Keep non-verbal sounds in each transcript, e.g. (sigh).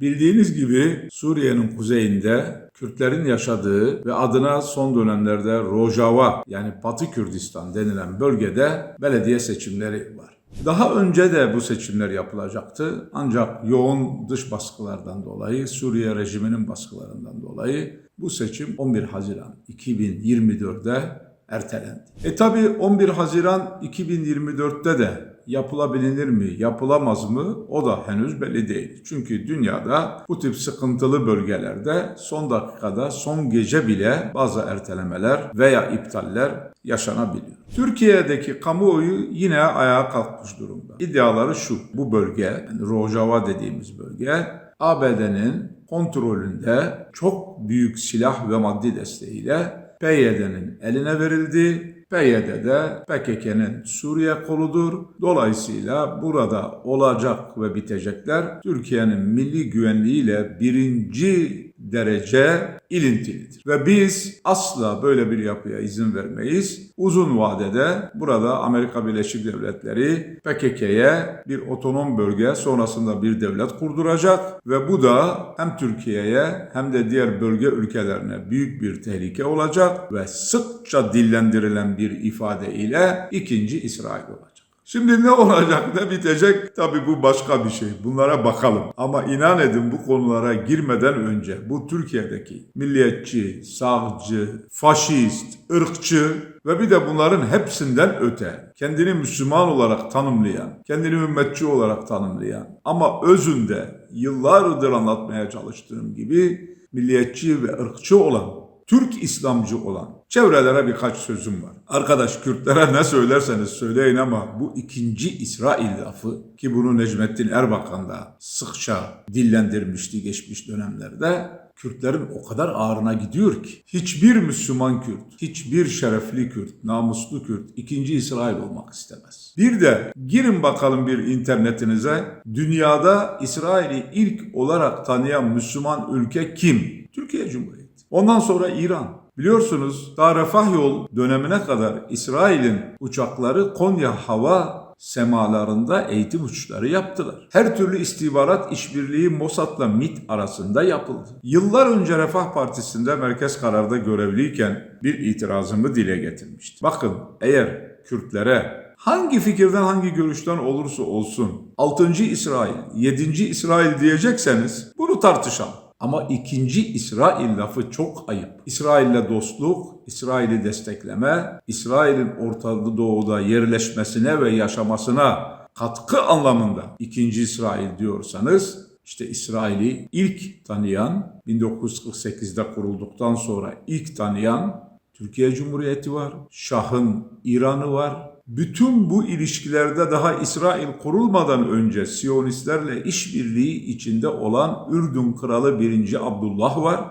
Bildiğiniz gibi Suriye'nin kuzeyinde Kürtlerin yaşadığı ve adına son dönemlerde Rojava yani Batı Kürdistan denilen bölgede belediye seçimleri var. Daha önce de bu seçimler yapılacaktı ancak yoğun dış baskılardan dolayı, Suriye rejiminin baskılarından dolayı bu seçim 11 Haziran 2024'de ertelendi. E tabi 11 Haziran 2024'te de yapılabilir mi, yapılamaz mı o da henüz belli değil. Çünkü dünyada bu tip sıkıntılı bölgelerde son dakikada, son gece bile bazı ertelemeler veya iptaller yaşanabiliyor. Türkiye'deki kamuoyu yine ayağa kalkmış durumda. İddiaları şu, bu bölge, yani Rojava dediğimiz bölge, ABD'nin kontrolünde çok büyük silah ve maddi desteğiyle PYD'nin eline verildi. PYD de PKK'nın Suriye koludur. Dolayısıyla burada olacak ve bitecekler Türkiye'nin milli güvenliğiyle birinci derece ilintilidir. Ve biz asla böyle bir yapıya izin vermeyiz. Uzun vadede burada Amerika Birleşik Devletleri PKK'ye bir otonom bölge sonrasında bir devlet kurduracak ve bu da hem Türkiye'ye hem de diğer bölge ülkelerine büyük bir tehlike olacak ve sıkça dillendirilen bir ifade ile ikinci İsrail olacak. Şimdi ne olacak ne bitecek tabii bu başka bir şey. Bunlara bakalım. Ama inan edin bu konulara girmeden önce bu Türkiye'deki milliyetçi, sağcı, faşist, ırkçı ve bir de bunların hepsinden öte kendini Müslüman olarak tanımlayan, kendini ümmetçi olarak tanımlayan ama özünde yıllardır anlatmaya çalıştığım gibi milliyetçi ve ırkçı olan Türk İslamcı olan çevrelere birkaç sözüm var. Arkadaş Kürtlere ne söylerseniz söyleyin ama bu ikinci İsrail lafı ki bunu Necmettin Erbakan da sıkça dillendirmişti geçmiş dönemlerde Kürtlerin o kadar ağrına gidiyor ki hiçbir Müslüman Kürt, hiçbir şerefli Kürt, namuslu Kürt ikinci İsrail olmak istemez. Bir de girin bakalım bir internetinize dünyada İsrail'i ilk olarak tanıyan Müslüman ülke kim? Türkiye Cumhuriyeti. Ondan sonra İran. Biliyorsunuz daha Refah Yol dönemine kadar İsrail'in uçakları Konya hava semalarında eğitim uçuşları yaptılar. Her türlü istihbarat işbirliği Mossad'la MIT arasında yapıldı. Yıllar önce Refah Partisi'nde merkez kararda görevliyken bir itirazımı dile getirmiştim. Bakın eğer Kürtlere hangi fikirden hangi görüşten olursa olsun 6. İsrail, 7. İsrail diyecekseniz bunu tartışalım. Ama ikinci İsrail lafı çok ayıp. İsrail'le dostluk, İsrail'i destekleme, İsrail'in Orta Doğu'da yerleşmesine ve yaşamasına katkı anlamında ikinci İsrail diyorsanız işte İsrail'i ilk tanıyan 1948'de kurulduktan sonra ilk tanıyan Türkiye Cumhuriyeti var, Şah'ın İran'ı var, bütün bu ilişkilerde daha İsrail kurulmadan önce Siyonistlerle işbirliği içinde olan Ürdün Kralı 1. Abdullah var.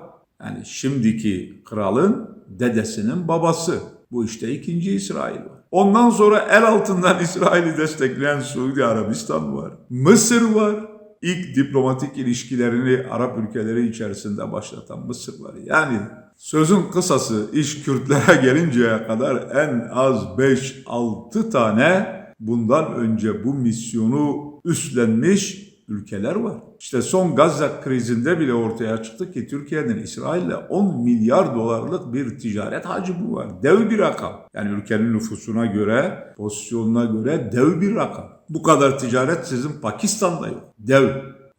Yani şimdiki kralın dedesinin babası. Bu işte ikinci İsrail var. Ondan sonra el altından İsrail'i destekleyen Suudi Arabistan var. Mısır var. İlk diplomatik ilişkilerini Arap ülkeleri içerisinde başlatan Mısır var. Yani Sözün kısası iş Kürtlere (laughs) gelinceye kadar en az 5-6 tane bundan önce bu misyonu üstlenmiş ülkeler var. İşte son Gazze krizinde bile ortaya çıktı ki Türkiye'nin İsrail'le 10 milyar dolarlık bir ticaret hacmi var. Dev bir rakam. Yani ülkenin nüfusuna göre, pozisyonuna göre dev bir rakam. Bu kadar ticaret sizin Pakistan'da yok. Dev.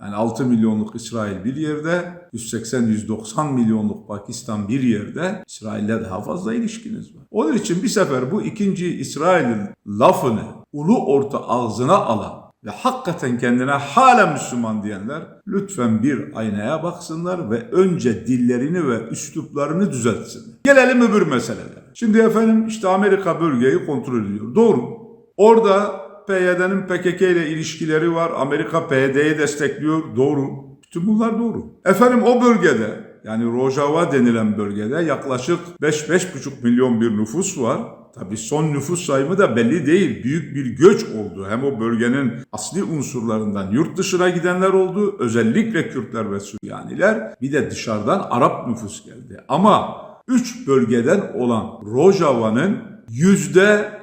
Yani 6 milyonluk İsrail bir yerde, 180-190 milyonluk Pakistan bir yerde İsrail'le daha fazla ilişkiniz var. Onun için bir sefer bu ikinci İsrail'in lafını ulu orta ağzına alan ve hakikaten kendine hala Müslüman diyenler lütfen bir aynaya baksınlar ve önce dillerini ve üsluplarını düzeltsinler. Gelelim öbür meselelere. Şimdi efendim işte Amerika bölgeyi kontrol ediyor. Doğru. Orada PYD'nin PKK ile ilişkileri var. Amerika PYD'yi destekliyor. Doğru. Bütün bunlar doğru. Efendim o bölgede yani Rojava denilen bölgede yaklaşık 5-5,5 milyon bir nüfus var. Tabi son nüfus sayımı da belli değil. Büyük bir göç oldu. Hem o bölgenin asli unsurlarından yurt dışına gidenler oldu. Özellikle Kürtler ve Süryaniler. Bir de dışarıdan Arap nüfus geldi. Ama 3 bölgeden olan Rojava'nın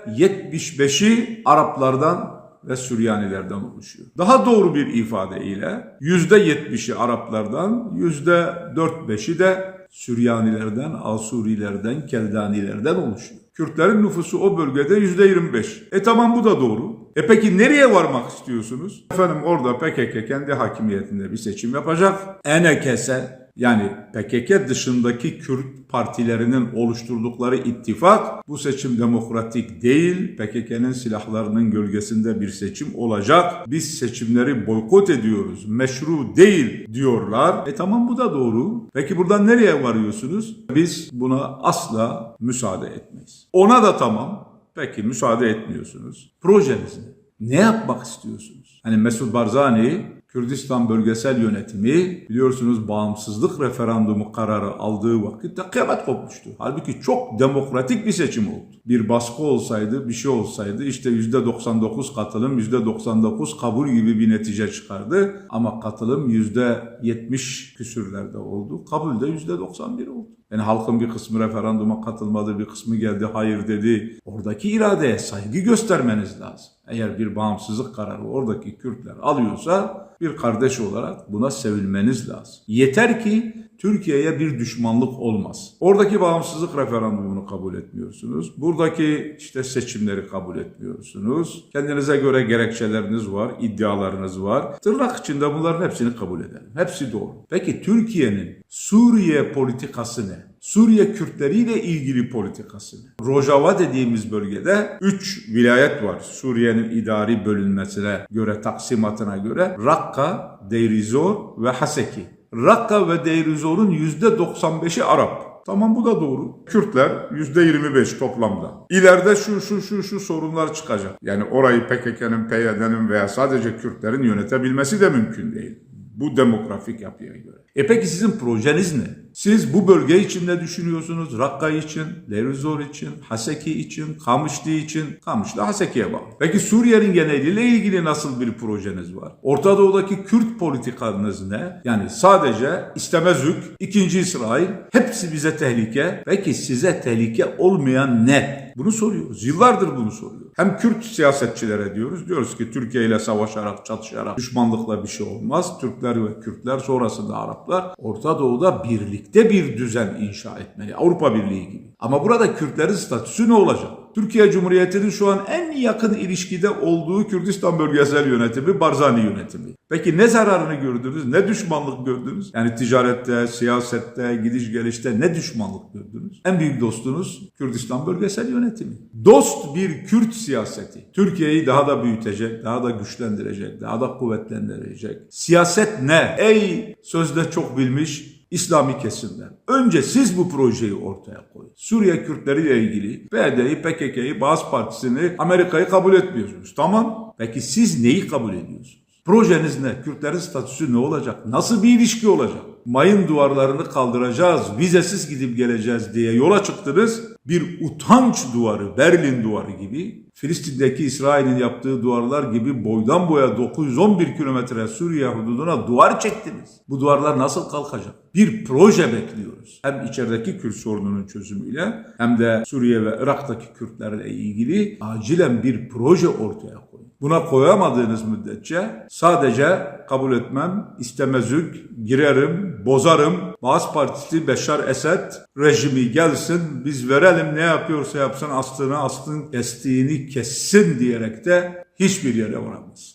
%75'i Araplardan ve Süryanilerden oluşuyor. Daha doğru bir ifadeyle %70'i Araplardan, %4-5'i de Süryanilerden, Asurilerden, Keldanilerden oluşuyor. Kürtlerin nüfusu o bölgede %25. E tamam bu da doğru. E peki nereye varmak istiyorsunuz? Efendim orada PKK kendi hakimiyetinde bir seçim yapacak. Enekese yani PKK dışındaki Kürt partilerinin oluşturdukları ittifak bu seçim demokratik değil. PKK'nın silahlarının gölgesinde bir seçim olacak. Biz seçimleri boykot ediyoruz. Meşru değil diyorlar. E tamam bu da doğru. Peki buradan nereye varıyorsunuz? Biz buna asla müsaade etmeyiz. Ona da tamam. Peki müsaade etmiyorsunuz. Projeniz ne? Ne yapmak istiyorsunuz? Hani Mesut Barzani Kürdistan Bölgesel Yönetimi biliyorsunuz bağımsızlık referandumu kararı aldığı vakitte kıyamet kopmuştu. Halbuki çok demokratik bir seçim oldu. Bir baskı olsaydı, bir şey olsaydı işte %99 katılım, %99 kabul gibi bir netice çıkardı. Ama katılım %70 küsürlerde oldu. Kabul de %91 oldu. Yani halkın bir kısmı referanduma katılmadı, bir kısmı geldi hayır dedi. Oradaki iradeye saygı göstermeniz lazım. Eğer bir bağımsızlık kararı oradaki Kürtler alıyorsa bir kardeş olarak buna sevilmeniz lazım. Yeter ki Türkiye'ye bir düşmanlık olmaz. Oradaki bağımsızlık referandumunu kabul etmiyorsunuz. Buradaki işte seçimleri kabul etmiyorsunuz. Kendinize göre gerekçeleriniz var, iddialarınız var. Tırnak içinde bunların hepsini kabul edelim. Hepsi doğru. Peki Türkiye'nin Suriye politikası ne? Suriye Kürtleriyle ilgili politikası ne? Rojava dediğimiz bölgede 3 vilayet var. Suriye'nin idari bölünmesine göre, taksimatına göre Rakka, Deirizor ve Haseki. Rakka ve Deirizor'un %95'i Arap. Tamam bu da doğru. Kürtler %25 toplamda. İleride şu şu şu şu sorunlar çıkacak. Yani orayı PKK'nın, PYD'nin veya sadece Kürtlerin yönetebilmesi de mümkün değil. Bu demografik yapıya göre. E peki sizin projeniz ne? Siz bu bölge için ne düşünüyorsunuz? Rakka için, Derizor için, Haseki için, Kamışlı için. Kamışlı Haseki'ye bağlı. Peki Suriye'nin geneliyle ilgili nasıl bir projeniz var? Orta Doğu'daki Kürt politikanız ne? Yani sadece istemezük, ikinci İsrail, hepsi bize tehlike. Peki size tehlike olmayan ne? Bunu soruyoruz. Yıllardır bunu soruyoruz. Hem Kürt siyasetçilere diyoruz. Diyoruz ki Türkiye ile savaşarak, çatışarak, düşmanlıkla bir şey olmaz. Türkler ve Kürtler sonrasında Araplar Orta Doğu'da birlikte bir düzen inşa etmeli. Avrupa Birliği gibi. Ama burada Kürtlerin statüsü ne olacak? Türkiye Cumhuriyeti'nin şu an en yakın ilişkide olduğu Kürdistan Bölgesel Yönetimi, Barzani Yönetimi. Peki ne zararını gördünüz, ne düşmanlık gördünüz? Yani ticarette, siyasette, gidiş gelişte ne düşmanlık gördünüz? En büyük dostunuz Kürdistan Bölgesel Yönetimi. Dost bir Kürt siyaseti. Türkiye'yi daha da büyütecek, daha da güçlendirecek, daha da kuvvetlendirecek. Siyaset ne? Ey sözde çok bilmiş İslami kesimler. Önce siz bu projeyi ortaya koyun. Suriye Kürtleri ile ilgili PYD'yi, PKK'yı, Bağız Partisi'ni, Amerika'yı kabul etmiyorsunuz. Tamam. Peki siz neyi kabul ediyorsunuz? Projeniz ne? Kürtlerin statüsü ne olacak? Nasıl bir ilişki olacak? Mayın duvarlarını kaldıracağız, vizesiz gidip geleceğiz diye yola çıktınız. Bir utanç duvarı, Berlin duvarı gibi, Filistin'deki İsrail'in yaptığı duvarlar gibi boydan boya 911 kilometre Suriye hududuna duvar çektiniz. Bu duvarlar nasıl kalkacak? Bir proje bekliyoruz. Hem içerideki Kürt sorununun çözümüyle hem de Suriye ve Irak'taki Kürtlerle ilgili acilen bir proje ortaya koyun. Buna koyamadığınız müddetçe sadece kabul etmem, istemezük, girerim, bozarım. Baas Partisi Beşar Esed rejimi gelsin, biz verelim ne yapıyorsa yapsın, astığını astın, kestiğini kessin diyerek de hiçbir yere varamaz.